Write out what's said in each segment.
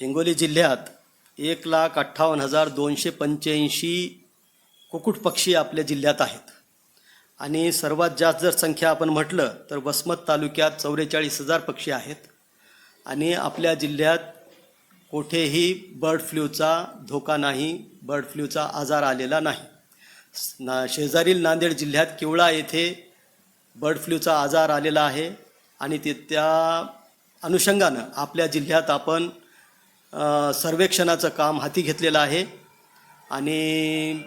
हिंगोली जिल्ह्यात एक लाख अठ्ठावन्न हजार दोनशे पंच्याऐंशी कुक्कुटपक्षी आपल्या जिल्ह्यात आहेत. आणि सर्वात जास्त जर संख्या आपण म्हटलं तर वसमत तालुक्यात चौवेचाळीस हजार पक्षी आहेत. आणि आपल्या जिल्ह्यात कुठेही बर्ड फ्लूचा धोका नाही बर्ड फ्लूचा आजार आलेला नाही. ना शेजारील नांदेड जिल्ह्यात किवळा येथे बर्ड फ्लूचा आजार आलेला आहे. आणि ते त्या अनुषंगानं आपल्या जिल्ह्यात आपण सर्वेक्षणाचं काम हाती घेतलेलं आहे आणि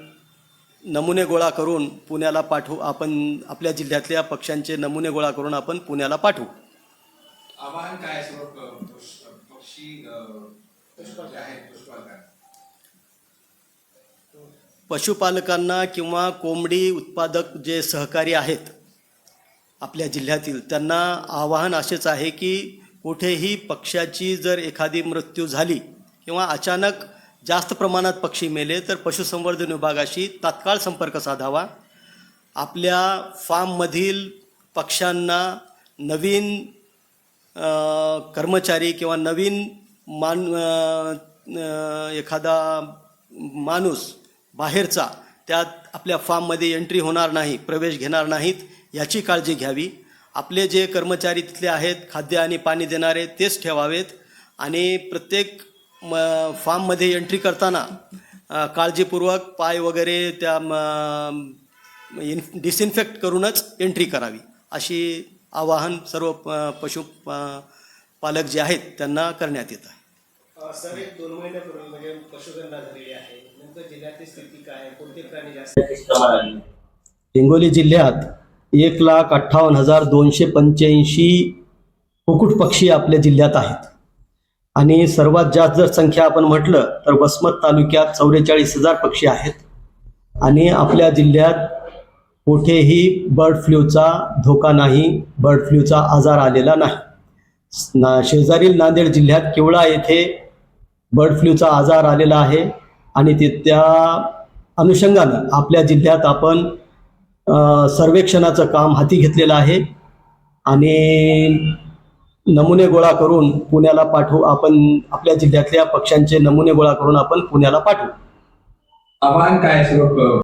नमुने गोळा करून पुण्याला पाठवू. आपण आपल्या जिल्ह्यातल्या पक्ष्यांचे नमुने गोळा करून आपण पुण्याला पाठवू. आवाहन काय पशुपालकांना किंवा कोंबडी उत्पादक जे सहकारी आहेत आपल्या जिल्ह्यातील त्यांना आवाहन असेच आहे की कुठेही पक्ष्याची जर एखादी मृत्यू झाली किंवा अचानक जास्त प्रमाणात पक्षी मेले तर पशुसंवर्धन विभागाशी तात्काळ संपर्क साधावा. आपल्या फार्ममधील पक्ष्यांना नवीन कर्मचारी किंवा नवीन मान एखादा माणूस बाहेरचा त्यात आपल्या फार्ममध्ये एंट्री होणार नाही प्रवेश घेणार नाहीत याची काळजी घ्यावी. आपले जे कर्मचारी तिथले आहेत खाद्य आणि पाणी देणारे तेच ठेवावेत. आणि प्रत्येक म फार्ममध्ये एंट्री करताना काळजीपूर्वक पाय वगैरे त्या म इन डिसइन्फेक्ट करूनच एंट्री करावी. अशी आवाहन सर्व प- पशु प- पालक जे आहेत त्यांना करण्यात येत आहे. अ, सर एक दोन महिन्यापूर्वी म्हणजे पशुगणना झालेली आहे. नेमकं जिल्ह्यातली स्थिती काय आहे? कोणते प्राणी जास्त हिंगोली जिल्ह्यात एक लाख अठ्ठावन्न हजार दोनशे पंच्याऐंशी कुक्कुटपक्षी आपल्या जिल्ह्यात आहेत. आणि सर्वात जास्त जर संख्या आपण म्हटलं तर वसमत तालुक्यात चौवेचाळीस हजार पक्षी आहेत. आणि आपल्या जिल्ह्यात कुठेही बर्ड फ्लूचा धोका नाही बर्ड फ्लूचा आजार आलेला नाही. ना शेजारील नांदेड जिल्ह्यात केवळा येथे बर्ड फ्लूचा आजार आलेला आहे. आणि ते त्या अनुषंगानं आपल्या जिल्ह्यात आपण सर्वेक्षणाचं काम हाती घेतलेलं आहे. आणि नमुने गोळा करून पुण्याला पाठवू आपण आपल्या जिल्ह्यातल्या पक्ष्यांचे नमुने गोळा करून आपण पुण्याला पाठवू. आव्हान काय